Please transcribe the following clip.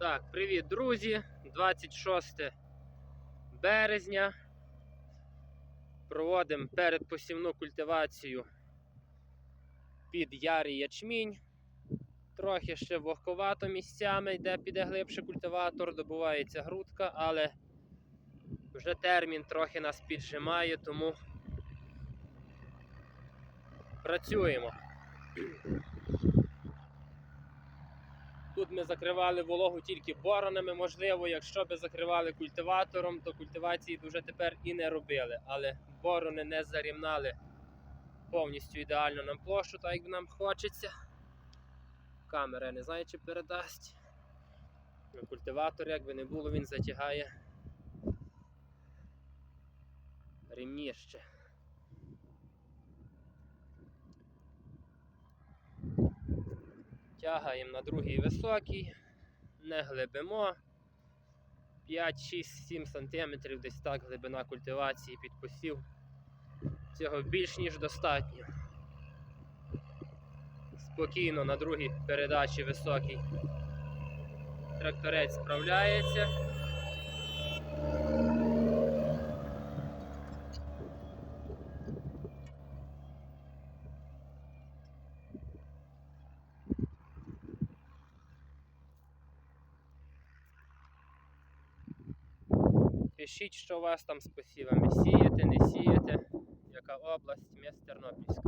Так, привіт, друзі! 26 березня. Проводимо передпосівну культивацію під ярий ячмінь. Трохи ще вогковато місцями, йде піде глибше культиватор, добувається грудка, але вже термін трохи нас піджимає, тому працюємо. Тут ми закривали вологу тільки боронами. Можливо, якщо би закривали культиватором, то культивації б вже тепер і не робили. Але борони не зарівнали повністю ідеально нам площу, так як нам хочеться. Камера не знаю, чи передасть. Ну, Культиватор, як би не було, він затягає рівніше. Тягаємо на другий високий, не глибимо. 5, 6, 7 см десь так глибина культивації під посів. Цього більш ніж достатньо. Спокійно на другій передачі високий. Тракторець справляється. Пишіть, що у вас там з посівами. Сієте, не сієте, яка область, міст з Тернопільської.